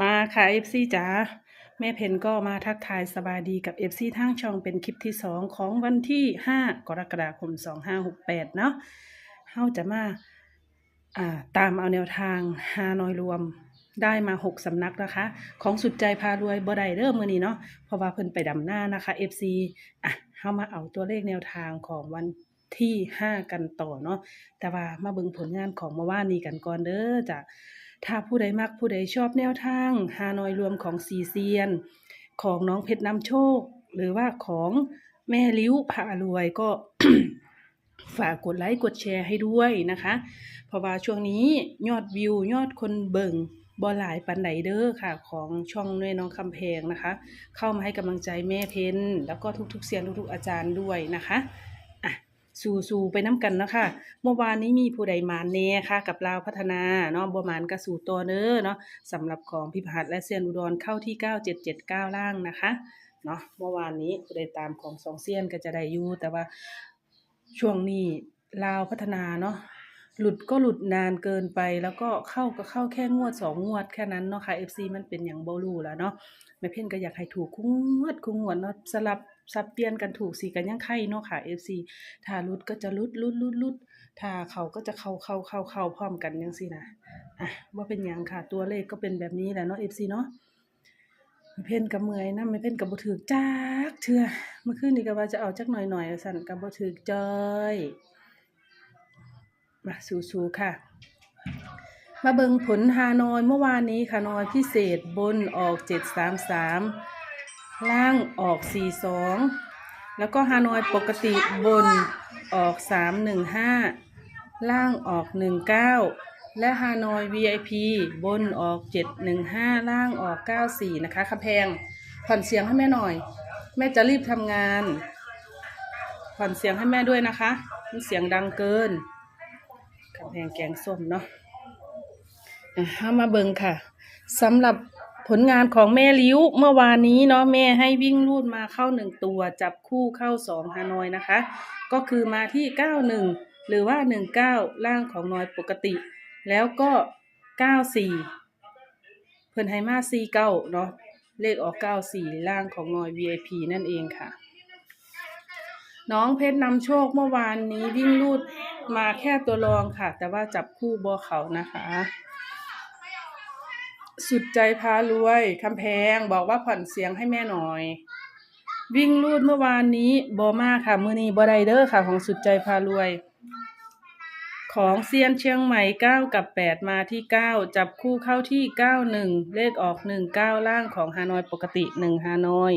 มาค่ะ FC จ๋าแม่เพนก็มาทักทายสบายดีกับ FC ทางช่องเป็นคลิปที่2ของวันที่5กรกฎาคม2568เนาะเฮาจะมาอ่าตามเอาแนวทางฮานอยรวมได้มา6สำนักนะคะ ของสุดใจพารวยบ่ไดเริ่มมือนี้เนาะเพราะว่าเพิ่นไปดำหน้านะคะ FC อะเฮามาเอาตัวเลขแนวทางของวันที่5กันต่อเนาะแต่ว่ามาเบิ่งผลงานของเมื่อวานนี้กันก่อนเด้อจ้ะ ถ้าผู้ใดมักผู้ใดชอบแนวทางฮานอยรวมของซีเซียน ของน้องเพชรนำโชค หรือว่าของแม่ลิ้วพารวยก็ฝากกดไลค์กดแชร์ให้ด้วยนะคะ เพราะว่าช่วงนี้ยอดวิวยอดคนเบิ่งบ่หลายปันไดเด้อค่ะ ของช่องแม่น้องคำแพงนะคะ เข้ามาให้กำลังใจแม่เพนแล้วก็ทุกๆเซียนทุกๆอาจารย์ด้วยนะคะ สู่ๆไปน้ำกันนะคะเมื่อวานนี้มีผู้ใดมานแน่ค่ะ กับลาวพัฒนาเนาะบ่มานกระสู่ตัวเด้อเนาะสำหรับของพิพัฒน์และเซียนอุดรเข้าที่ 9779 ล่างนะคะเนาะเมื่อวานนี้ผู้ใดตามของสองเซียนก็จะได้อยู่แต่ว่าช่วงนี้ลาวพัฒนาเนาะหลุดก็หลุดนานเกินไปแล้วก็เข้าก็เข้าแค่งวดสองงวดแค่นั้นเนาะค่ะ FC มันเป็นอย่างบ่รู้แล้วเนาะแม่เพ่นก็อยากให้ถูกคู่งวดคู่งวดเนาะสลับ สับเปลี่ยนกันถูกสิกันยังไข่เนาะค่ะ FC ถ้าหลุดก็จะหลุดหลุดหลุดหลุดถ้าเขาก็จะเข้าเข้าเข้าเข้าพร้อมกันยังสินะอะว่าเป็นหยังค่ะ ตัวเลขก็เป็นแบบนี้แหละเนาะ FC เนาะเพ่นกับเมื่อยนะไม่เพ่นกับบ่ถือจักเทื่อเมื่อคืนนี้ก็ว่าจะเอาจักหน่อยหน่อยๆสั่นกับบ่ถือจอยมาสู้ๆค่ะ มาเบิงผลฮานอยเมื่อวานนี้ค่ะนอยพิเศษบนออก733 ล่างออก 42 แล้วก็ฮานอยปกติบนออก 315 ล่างออก 19 และฮานอย VIP บนออก 715 ล่างออก 94 นะคะคำแพงผ่อนเสียงให้แม่หน่อย แม่จะรีบทำงาน ผ่อนเสียงให้แม่ด้วยนะคะมันเสียงดังเกินคำแพงแกงส้มเนาะเอามาเบิงค่ะสำหรับ ผลงานของแม่ลิ้วเมื่อวานนี้เนาะแม่ให้วิ่งรูดมาเข้าหนึ่งตัว จับคู่เข้าสองฮานอยนะคะ ก็คือมาที่เก้าหนึ่งหรือว่าหนึ่งเก้าล่างของนอยปกติ แล้วก็เก้าสี่เพิ่นให้มาสี่เก้าเนาะเลขออกเก้าสี่ล่างของนอย VIP นั่นเองค่ะ น้องเพชรนำโชคเมื่อวานนี้วิ่งรูดมาแค่ตัวรองค่ะ แต่ว่าจับคู่บอเขานะคะ สุดใจพารวยคำแพงบอกว่าผ่อนเสียงให้แม่หน่อย วิ่งรูดเมื่อวานนี้บอมาค่ะ มือนีบอไดเดอร์ค่ะ ของสุดใจพารวย ของเซียนเชียงใหม่เก้ากับแปดมาที่เก้าจับคู่เข้าที่เก้าหนึ่งเลขออกหนึ่งเก้าล่างของฮานอยปกติหนึ่งฮานอย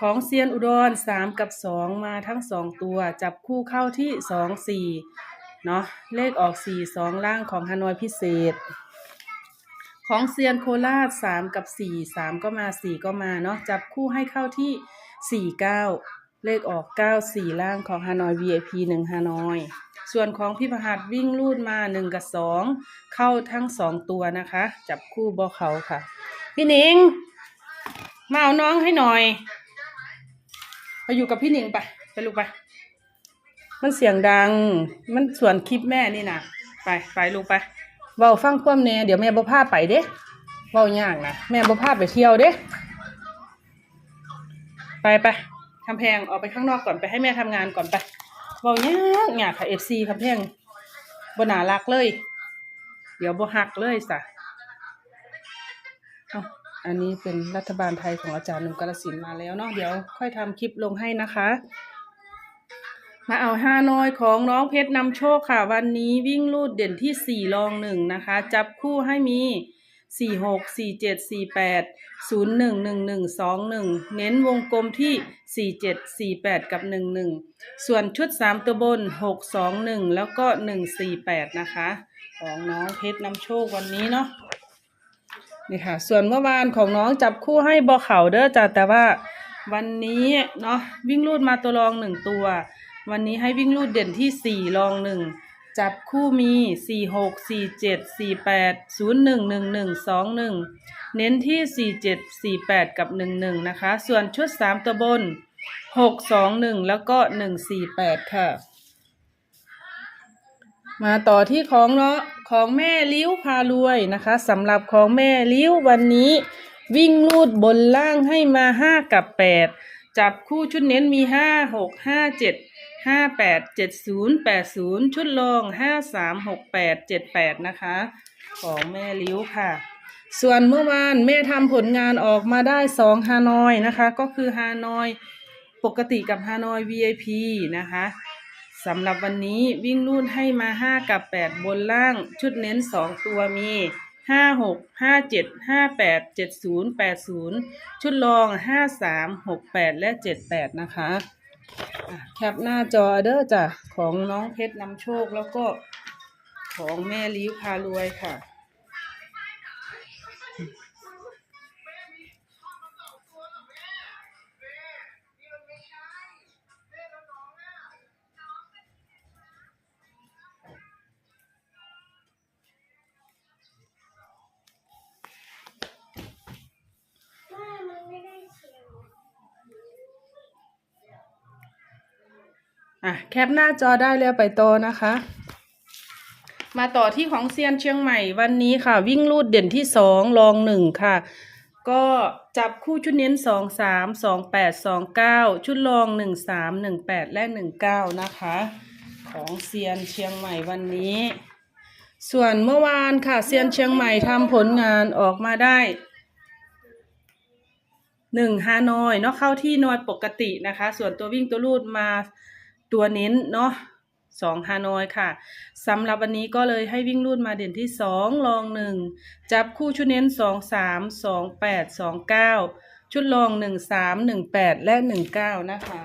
ของเซียนอุดรสามกับสองมาทั้งสองตัว จับคู่เข้าที่สองสี่เนาะเลขออกสี่สองล่างของฮานอยพิเศษ ของเซียนโคราชสามกับสี่สามก็มาสี่ก็มาเนาะจับคู่ให้เข้าที่สี่เก้าเลขออกเก้าสี่ล่างของฮานอย VIP หนึ่งฮานอย ส่วนของพี่ประหัดวิ่งลูดมาหนึ่งกับสองเข้าทั้งสองตัวนะคะ จับคู่บอเขาค่ะ พี่หนิง มาเอาน้องให้หน่อยไปอยู่กับพี่หนิงไปไปลูกไปมันเสียงดัง มันส่วนคลิปแม่นี่นะไปไปลูกไป เว้าฟังความแน่เดี๋ยวแม่บ่พาไปเด้เว้ายากนะแม่บ่พาไปเที่ยวเด้ ไปไปคำแพงออกไปข้างนอกก่อนไปให้แม่ทำงานก่อนไปเว้ายากยากค่ะ FC คำแพงบ่น่ารักเลย เดี๋ยวบ่ฮักเลยสะอาอันนี้เป็นรัฐบาลไทยของอาจารย์หนุ่มกาลสินมาแล้วเนาะเดี๋ยวค่อยทำคลิปลงให้นะคะ มาเอาห้านอยของน้องเพชรนำโชคค่ะ วันนี้วิ่งลูดเด่นที่สี่รองหนึ่งนะคะ จับคู่ให้มีสี่หกสี่เจ็ดสี่แปดศูนย์หนึ่งหนึ่งหนึ่งสองหนึ่งเน้นวงกลมที่สี่เจ็ดสี่แปดกับหนึ่งหนึ่งส่วนชุดสามตัวบนหกสองหนึ่งแล้วก็หนึ่งสี่แปดนะคะ ของน้องเพชรนำโชควันนี้เนาะนี่ค่ะ ส่วนเมื่อวานของน้องจับคู่ให้บอเข่าเด้อจ้ะแต่ว่าวันนี้เนาะวิ่งรูดมาตัวรองหนึ่งตัว วันนี้ให้วิ่งรูดเด่นที่สี่รองหนึ่งจับคู่มีสี่หกสี่เจ็ดสี่แปดศูนย์หนึ่งหนึ่งหนึ่งสองหนึ่งเน้นที่สี่เจ็ดสี่แปดกับหนึ่งหนึ่งนะคะ ส่วนชุดสามตัวบนหกสองหนึ่งแล้วก็หนึ่งสี่แปดค่ะ มาต่อที่ของเนาะของแม่ลิ้วพารวยนะคะสำหรับของแม่ลิ้ววันนี้ วิ่งลูดบนล่างให้มาห้ากับแปดจับคู่ชุดเน้นมีห้าหกห้าเจ็ด ห้าแปดเจ็ดศูนย์แปดศูนย์ชุดรองห้าสามหกแปดเจ็ดแปดนะคะ ของแม่ลิ้วค่ะ ส่วนเมื่อวานแม่ทำผลงานออกมาได้สองฮานอยนะคะ ก็คือฮานอยปกติกับฮานอย VIP นะคะสำหรับวันนี้วิ่งรุ่นให้มาห้ากับแปดบนล่างชุดเน้นสองตัวมีห้าหกห้าเจ็ดห้าแปดเจ็ดศูนย์แปดศูนย์ชุดรองห้าสามหกแปดและเจ็ดแปดนะคะ แคปหน้าจอเด้อจ้ะของน้องเพชรนำโชคแล้วก็ของแม่ลิ้วพารวยค่ะ อะแคปหน้าจอได้แล้วไปโตอนะคะ มาต่อที่ของเซียนเชียงใหม่วันนี้ค่ะ วิ่งลูดเด่นที่สองรองหนึ่งค่ะ ก็จับคู่ชุดเน้นสองสามสองแปดสองเก้าชุดรองหนึ่งสามหนึ่งแปดและหนึ่งเก้านะคะ ของเซียนเชียงใหม่วันนี้ ส่วนเมื่อวานค่ะเซียนเชียงใหม่ทำผลงานออกมาได้หนึ่งฮานอยเนาะเข้าที่นอยปกตินะคะ ส่วนตัววิ่งตัวรูดมา ตัวเน้นเนาะสองฮานอยค่ะสำหรับวันนี้ก็เลยให้วิ่งรูดมาเด่นที่สองลองหนึ่งจับคู่ชุดเน้นสองสามสองแปดสองเก้าชุดลองหนึ่งสามหนึ่งแปดและหนึ่งเก้านะคะ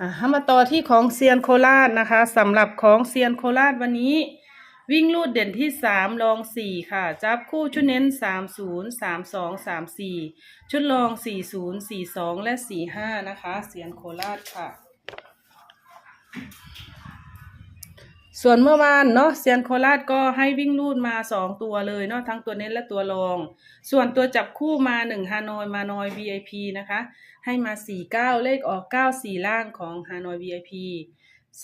อะมาต่อที่ของเซียนโคราชนะคะสำหรับของเซียนโคราชวันนี้ วิ่งลูดเด่นที่สามรองสี่ค่ะ จับคู่ชุดเน้นสามศูนย์สามสองสามสี่ชุดรองสี่ศูนย์สี่สองและสี่ห้านะคะ เสียนโคราชค่ะ ส่วนเมื่อวานเนาะเซียนโคราชก็ให้วิ่งลูดมาสองตัวเลยเนาะทั้งตัวเน้นและตัวรอง ส่วนตัวจับคู่มาหนึ่งฮานอยมานอย VIP นะคะ ให้มาสี่เก้าเลขออกเก้าสี่ล่างของฮานอย VIP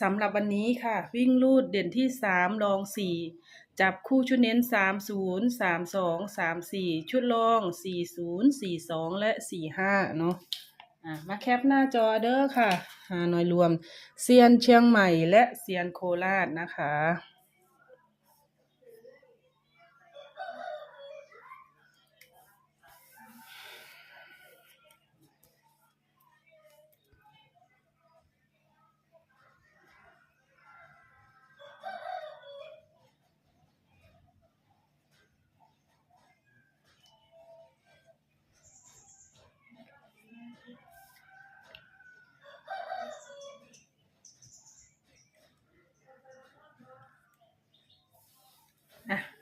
สำหรับวันนี้ค่ะ วิ่งลูดเด่นที่สามรองสี่จับคู่ชุดเน้นสามศูนย์สามสองสามสี่ชุดรองสี่ศูนย์สี่สองและสี่ห้าเนาะะมาแคปหน้าจอเด้อค่ะหานอยรวมเซียนเชียงใหม่และเซียนโคราชนะคะ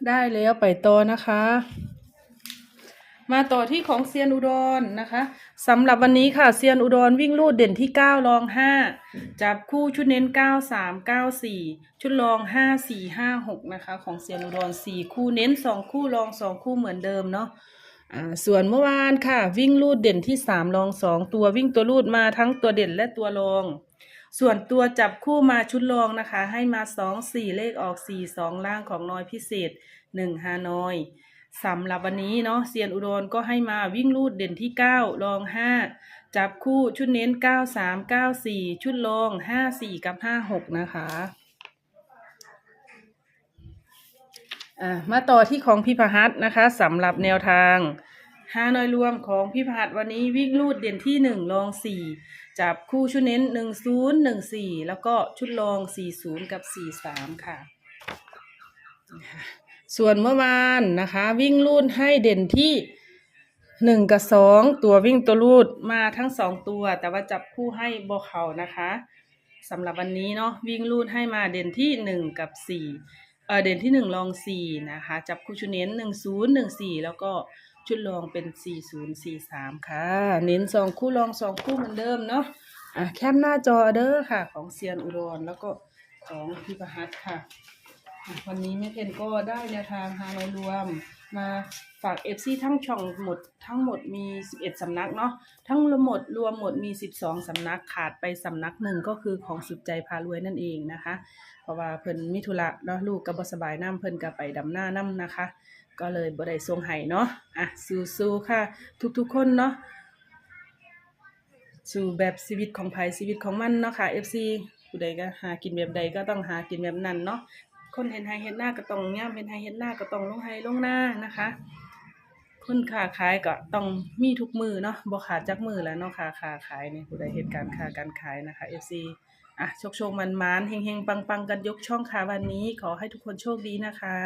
ได้แล้วไปต่อนะคะ มาต่อที่ของเซียนอุดรนะคะสำหรับวันนี้ค่ะเซียนอุดรวิ่งลูดเด่นที่เก้ารองห้าจับคู่ชุดเน้นเก้าสามเก้าสี่ชุดรองห้าสี่ห้าหกนะคะ ของเซียนอุดรสี่คู่เน้นสองคู่รองสองคู่เหมือนเดิมเนาะส่วนเมื่อวานค่ะ วิ่งลูดเด่นที่สามรองสองตัววิ่งตัวลูดมาทั้งตัวเด่นและตัวรอง ส่วนตัวจับคู่มาชุดรองนะคะ ให้มาสองสี่เลขออกสี่สองล่างของน้อยพิเศษหนึ่งฮานอยสำหรับวันนี้เนาะเซียนอุดรก็ให้มาวิ่งลูดเด่นที่เก้ารองห้าจับคู่ชุดเน้นเก้าสามเก้าสี่ชุดรองห้าสี่กับห้าหกนะคะะมาต่อที่ของพี่พหัสนะคะสำหรับแนวทาง ห้าน้อยรวมของพี่พหัสวันนี้วิ่งลูดเด่นที่หนึ่งรองสี่จับคู่ชุดเน้นหนึ่งศูนย์หนึ่งสี่แล้วก็ชุดรองสี่ศูนย์กับสี่สามค่ะ ส่วนเมื่อวานนะคะ วิ่งลูดให้เด่นที่หนึ่งกับสองตัววิ่งตัวลูดมาทั้งสองตัว แต่ว่าจับคู่ให้บอเขานะคะสำหรับวันนี้เนาะวิ่งลูดให้มาเด่นที่หนึ่งกับสี่เออเด่นที่หนึ่งรองสี่นะคะ จับคู่ชุดเน้นหนึ่งศูนย์หนึ่งสี่แล้วก็ ชุดรองเป็นสี่ศูนย์สี่สามค่ะ เน้นสองคู่รองสองคู่เหมือนเดิมเนาะอะแคปหน้าจอเด้อค่ะ ของเซียนอุดรแล้วก็ของพิพหัสค่ะอะ วันนี้แม่เพนก็ได้แนวทางฮานอยรวม มาฝาก FC ทั้งช่องหมดทั้งหมดมี 11 สำนักเนาะทั้งหมดรวมหมดมี 12 สำนักขาดไปสำนักหนึ่งก็คือของสุดใจพารวยนั่นเองนะคะ เพราะว่าเพิ่นมิธุระเนาะลูกก็บ่สบายน้ำเพิ่นก็ไปดำหน้าน้ำนะคะ ก็เลยบ่ได้ส่งให้เนาะอะสู้ๆค่ะ ทุกๆคนเนาะสู่แบบชีวิตของไผชีวิตของมันเนาะค่ะ FC ผู้ใดก็หากินแบบใดก็ต้องหากินแบบนั้นเนาะคนเห็นไห้เห็นหน้าก็ต้องย่ำเห็นไห้เห็นหน้าก็ต้องลงไห้ลงหน้านะคะ คนค้าขายก็ต้องมีทุกมือเนาะบ่ขาดจักมือแล้วเนาะค้าค้าขายเนี่ผู้ใดเฮ็ดการ์ค้าการขายนะคะ FC อะโชคโชคมันมานๆเฮงๆปังกันยกช่องค่ะวันนี้ ขอให้ทุกคนโชคดีนะคะ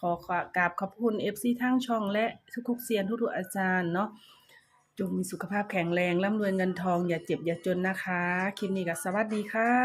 ขอกราบขอบคุณเอฟซีทั้งช่องและทุกๆเซียนทุกๆอาจารย์เนาะจงมีสุขภาพแข็งแรงร่ำรวยเงินทองอย่าเจ็บอย่าจนนะคะ คลิปนี้ก็สวัสดีค่ะ